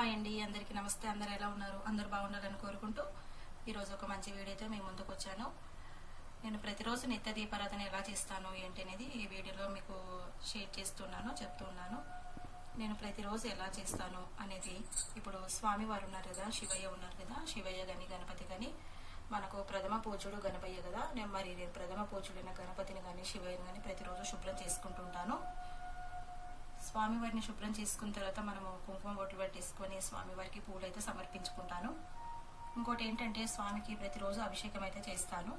Hi అండి. అందరికీ నమస్తే. అందరు ఎలా ఉన్నారు? అందరు బాగుండాలని కోరుకుంటూ ఈరోజు ఒక మంచి వీడియోతో మీ ముందుకు వచ్చాను. నేను ప్రతిరోజు నిత్య దీపారాధన ఎలా చేస్తాను ఏంటి అనేది ఈ వీడియోలో మీకు షేర్ చేస్తున్నాను చెప్తున్నాను. నేను ప్రతిరోజు ఎలా చేస్తాను అనేది ఇప్పుడు స్వామివారు ఉన్నారు కదా శివయ్య ఉన్నారు కదా శివయ్య కానీ గణపతి కానీ మనకు ప్రథమ పూజుడు గణపయ్య కదా నేను మరి నేను ప్రథమ పూజుడైన గణపతిని కానీ శివయ్యని కానీ ప్రతిరోజు శుభ్రం చేసుకుంటుంటాను స్వామివారిని శుభ్రం చేసుకున్న తర్వాత మనము కుంకుమ బొట్లు పెట్టేసుకొని స్వామివారికి పూలు అయితే సమర్పించుకుంటాను. ఇంకోటి ఏంటంటే స్వామికి ప్రతిరోజు అభిషేకం అయితే చేస్తాను.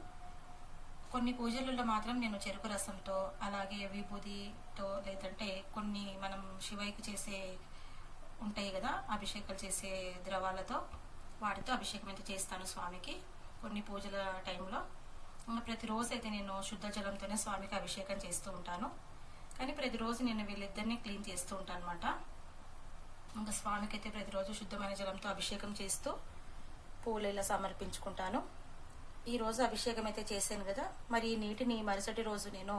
కొన్ని పూజలలో మాత్రం నేను చెరుకు రసంతో అలాగే విభూతితో లేదంటే కొన్ని మనం శివయ్యకి చేసే ఉంటాయి కదా అభిషేకాలు చేసే ద్రవాలతో వాటితో అభిషేకం అయితే చేస్తాను స్వామికి కొన్ని పూజల టైంలో. ప్రతిరోజు అయితే నేను శుద్ధ జలంతోనే స్వామికి అభిషేకం చేస్తూ ఉంటాను. కానీ ప్రతిరోజు నేను వీళ్ళిద్దరిని క్లీన్ చేస్తూ ఉంటాను అనమాట ఇంకా స్వామికి అయితే ప్రతిరోజు శుద్ధమైన జలంతో అభిషేకం చేస్తూ పూలు ఇలా సమర్పించుకుంటాను. ఈ రోజు అభిషేకం అయితే చేశాను కదా. మరి ఈ నీటిని మరుసటి రోజు నేను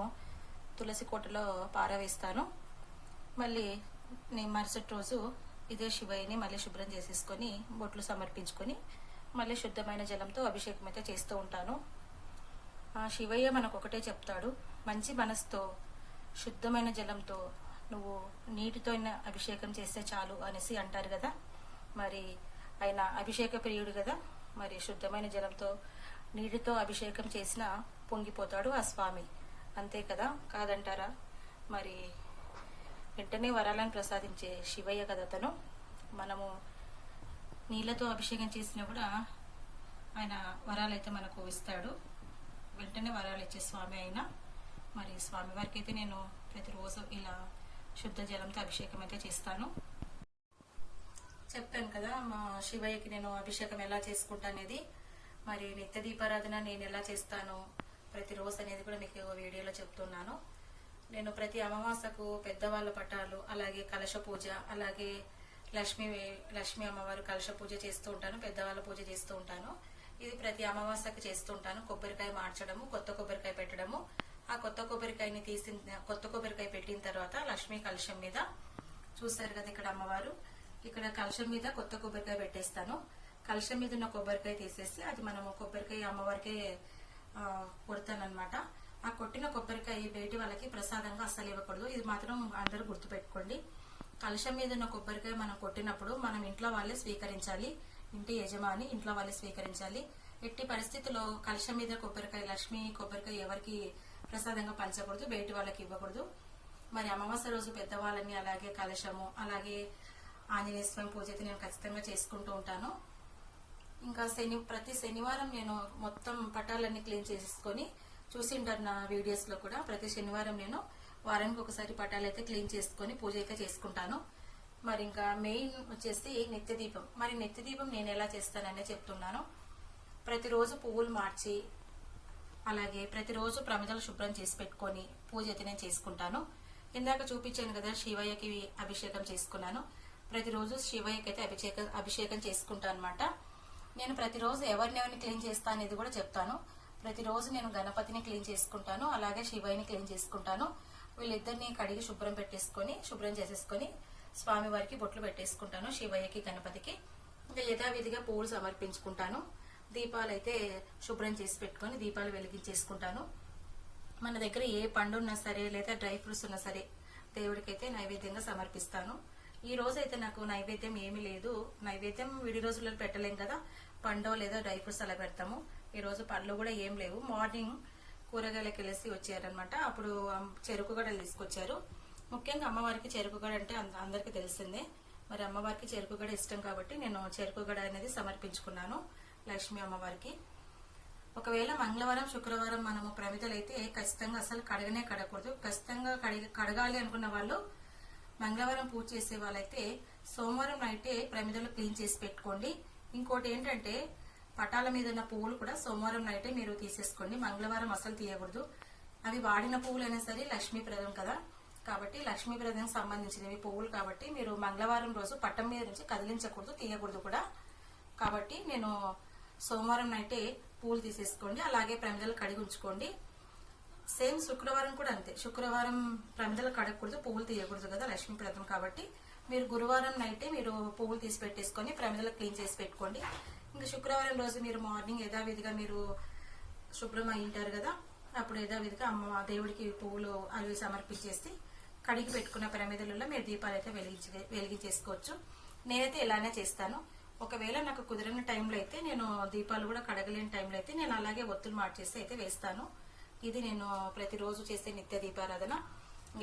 తులసి కోటలో పారవేస్తాను. మళ్ళీ నేను మరుసటి రోజు ఇదే శివయ్యని మళ్ళీ శుభ్రం చేసేసుకొని బొట్లు సమర్పించుకొని మళ్ళీ శుద్ధమైన జలంతో అభిషేకం అయితే చేస్తూ ఉంటాను. ఆ శివయ్య మనకు ఒకటే చెప్తాడు మంచి మనసుతో శుద్ధమైన జలంతో నువ్వు నీటితో అభిషేకం చేస్తే చాలు అనేసి అంటారు కదా. మరి ఆయన అభిషేక ప్రియుడు కదా. మరి శుద్ధమైన జలంతో నీటితో అభిషేకం చేసిన పొంగిపోతాడు ఆ స్వామి. అంతే కదా? కాదంటారా? మరి వెంటనే వరాలను ప్రసాదించే శివయ్య కదా అతను. మనము నీళ్ళతో అభిషేకం చేసినా కూడా ఆయన వరాలు అయితే మనకు ఇస్తాడు. వెంటనే వరాలు ఇచ్చే స్వామి అయినా మరి స్వామివారికి అయితే నేను ప్రతిరోజు ఇలా శుద్ధ జలంతో అభిషేకం అయితే చేస్తాను. చెప్పాను కదా మా శివయ్యకి నేను అభిషేకం ఎలా చేసుకుంటా అనేది. మరి నిత్య దీపారాధన నేను ఎలా చేస్తాను ప్రతిరోజు అనేది కూడా మీకు వీడియోలో చెప్తున్నాను. నేను ప్రతి అమావాసకు పెద్దవాళ్ళ పటాలు అలాగే కలశ పూజ అలాగే లక్ష్మీ లక్ష్మీ అమ్మవారు కలశ పూజ చేస్తూ ఉంటాను పెద్దవాళ్ళ పూజ చేస్తూ ఉంటాను. ఇది ప్రతి అమావాసకు చేస్తూ ఉంటాను. కొబ్బరికాయ మార్చడము కొత్త కొబ్బరికాయ పెట్టడము. కొబ్బరికాయని తీసిన కొత్త కొబ్బరికాయ పెట్టిన తర్వాత లక్ష్మీ కలశం మీద చూసారు కదా ఇక్కడ అమ్మవారు. ఇక్కడ కలశం మీద కొత్త కొబ్బరికాయ పెట్టేస్తాను. కలశం మీద ఉన్న కొబ్బరికాయ తీసేసి అది మనము కొబ్బరికాయ అమ్మవారికి కొడతానమాట ఆ కొట్టిన కొబ్బరికాయ బయటి వాళ్ళకి ప్రసాదంగా అస్సలు ఇవ్వకూడదు. ఇది మాత్రం అందరూ గుర్తుపెట్టుకోండి. కలశం మీద ఉన్న కొబ్బరికాయ మనం కొట్టినప్పుడు మనం ఇంట్లో వాళ్ళే స్వీకరించాలి. ఇంటి యజమాని ఇంట్లో వాళ్ళే స్వీకరించాలి. ఎట్టి పరిస్థితుల్లో కలశం మీద కొబ్బరికాయ లక్ష్మి కొబ్బరికాయ ఎవరికి ప్రసాదంగా పంచకూడదు బయటి వాళ్ళకి ఇవ్వకూడదు. మరి అమావాస్య రోజు పెద్దవాళ్ళని అలాగే కలశము అలాగే ఆంజనేయ స్వామి పూజ అయితే నేను ఖచ్చితంగా చేసుకుంటూ ఉంటాను. ఇంకా శని ప్రతి శనివారం నేను మొత్తం పటాలన్నీ క్లీన్ చేసేసుకొని చూసింటారు నా వీడియోస్లో కూడా ప్రతి శనివారం నేను వారానికి ఒకసారి పటాలు అయితే క్లీన్ చేసుకొని పూజ అయితే చేసుకుంటాను. మరి ఇంకా మెయిన్ వచ్చేసి నిత్యదీపం. మరి నిత్యదీపం నేను ఎలా చేస్తాననే చెప్తున్నాను. ప్రతిరోజు పువ్వులు మార్చి అలాగే ప్రతిరోజు ప్రమిదలు శుభ్రం చేసి పెట్టుకొని పూజ అయితే నేను చేసుకుంటాను. ఇందాక చూపించాను కదా శివయ్యకి అభిషేకం చేసుకున్నాను. ప్రతిరోజు శివయ్యకి అయితే అభిషేకం అభిషేకం చేసుకుంటాను అనమాట నేను ప్రతిరోజు ఎవరినెవరిని క్లీన్ చేస్తాను అనేది కూడా చెప్తాను. ప్రతిరోజు నేను గణపతిని క్లీన్ చేసుకుంటాను అలాగే శివయ్యని క్లీన్ చేసుకుంటాను. వీళ్ళిద్దరిని కడిగి శుభ్రం పెట్టేసుకొని శుభ్రం చేసేసుకొని స్వామివారికి బొట్లు పెట్టేసుకుంటాను శివయ్యకి గణపతికి. ఇంకా యథావిధిగా పూలు సమర్పించుకుంటాను. దీపాలు అయితే శుభ్రం చేసి పెట్టుకొని దీపాలు వెలిగించేసుకుంటాను. మన దగ్గర ఏ పండు ఉన్నా సరే లేదా డ్రై ఫ్రూట్స్ ఉన్నా సరే దేవుడికైతే నైవేద్యంగా సమర్పిస్తాను. ఈ రోజు అయితే నాకు నైవేద్యం ఏమీ లేదు. నైవేద్యం విడి రోజుల్లో పెట్టలేం కదా. పండో లేదా డ్రై ఫ్రూట్స్ అలా పెడతాము. ఈ రోజు పండ్లు కూడా ఏం లేవు. మార్నింగ్ కూరగాయలకు వెళ్ళేసి వచ్చారనమాట అప్పుడు చెరుకు గడలు తీసుకొచ్చారు. ముఖ్యంగా అమ్మవారికి చెరుకు గడ అంటే అంద- అందరికీ తెలిసిందే. మరి అమ్మవారికి చెరుకు గడ ఇష్టం కాబట్టి నేను చెరుకు గడ అనేది సమర్పించుకున్నాను. లక్ష్మీ అమ్మవారికి. ఒకవేళ మంగళవారం శుక్రవారం మనము ప్రమిదలైతే ఖచ్చితంగా అసలు కడగనే కడగకూడదు. ఖచ్చితంగా కడిగ కడగాలి అనుకున్న వాళ్ళు మంగళవారం పూజ చేసే వాళ్ళైతే సోమవారం నైటే ప్రమిదలు క్లీన్ చేసి పెట్టుకోండి. ఇంకోటి ఏంటంటే పటాల మీద ఉన్న పువ్వులు కూడా సోమవారం నైటే మీరు తీసేసుకోండి. మంగళవారం అసలు తీయకూడదు. అవి వాడిన పువ్వులు అయినా సరే లక్ష్మీప్రదం కదా. కాబట్టి లక్ష్మీప్రదం సంబంధించినవి పువ్వులు కాబట్టి మీరు మంగళవారం రోజు పట్టం మీద నుంచి కదిలించకూడదు తీయకూడదు కూడా. కాబట్టి నేను సోమవారం నైటే పూలు తీసేసుకోండి అలాగే ప్రమిదలు కడిగి ఉంచుకోండి. సేమ్ శుక్రవారం కూడా అంతే. శుక్రవారం ప్రమిదలు కడగకూడదు పువ్వులు తీయకూడదు కదా లక్ష్మీప్రదం కాబట్టి. మీరు గురువారం నైటే మీరు పువ్వులు తీసి పెట్టేసుకొని ప్రమిదలు క్లీన్ చేసి పెట్టుకోండి. ఇంకా శుక్రవారం రోజు మీరు మార్నింగ్ యథావిధిగా మీరు శుభ్రం అయి ఉంటారు కదా అప్పుడు యథావిధిగా అమ్మ దేవుడికి పువ్వులు అవి సమర్పించేసి కడిగి పెట్టుకున్న ప్రమిదలలో మీరు దీపాలు అయితే వెలిగించి వెలిగించేసుకోవచ్చు. నేనైతే ఇలానే చేస్తాను. ఒకవేళ నాకు కుదిరిన టైంలో అయితే నేను దీపాలు కూడా కడగలేని టైంలో అయితే నేను అలాగే ఒత్తులు మార్చేసి అయితే వేస్తాను. ఇది నేను ప్రతిరోజు చేసే నిత్య దీపారాధన.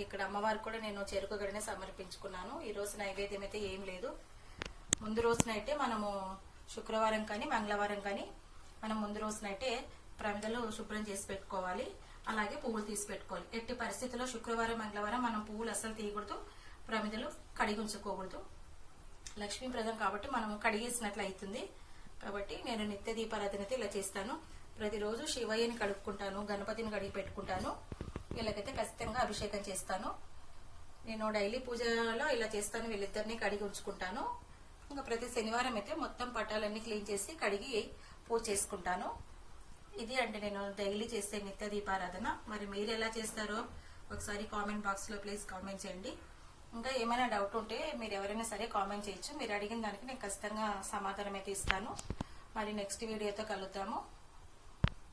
ఇక్కడ అమ్మవారికి కూడా నేను చెరుకు గడనే సమర్పించుకున్నాను. ఈ రోజు నైవేద్యం అయితే ఏం లేదు. ముందు రోజునైతే మనము శుక్రవారం కానీ మంగళవారం కానీ మనం ముందు రోజునైతే ప్రమిదలు శుభ్రం చేసి పెట్టుకోవాలి. అలాగే పువ్వులు తీసి పెట్టుకోవాలి. ఎట్టి పరిస్థితుల్లో శుక్రవారం మంగళవారం మనం పువ్వులు అసలు తీయకూడదు. ప్రమిదలు కడిగి ఉంచుకోకూడదు. లక్ష్మీప్రదం కాబట్టి మనం కడిగేసినట్లు అవుతుంది. కాబట్టి నేను నిత్య దీపారాధన అయితే ఇలా చేస్తాను. ప్రతిరోజు శివయ్యని కడుక్కుంటాను గణపతిని కడిగి పెట్టుకుంటాను. వీళ్ళకైతే ఖచ్చితంగా అభిషేకం చేస్తాను. నేను డైలీ పూజలో ఇలా చేస్తాను వీళ్ళిద్దరిని కడిగి ఉంచుకుంటాను. ఇంకా ప్రతి శనివారం అయితే మొత్తం పటాలన్నీ క్లీన్ చేసి కడిగి పూజ చేసుకుంటాను. ఇది అంటే నేను డైలీ చేసే నిత్య దీపారాధన. మరి మీరు ఎలా చేస్తారో ఒకసారి కామెంట్ బాక్స్లో ప్లీజ్ కామెంట్ చేయండి. ఇంకా ఏమైనా డౌట్ ఉంటే మీరు ఎవరైనా సరే కామెంట్ చేయొచ్చు. మీరు అడిగిన దానికి నేను ఖచ్చితంగా సమాధానం అయితే ఇస్తాను మరి నెక్స్ట్ వీడియోతో కలుద్దాము.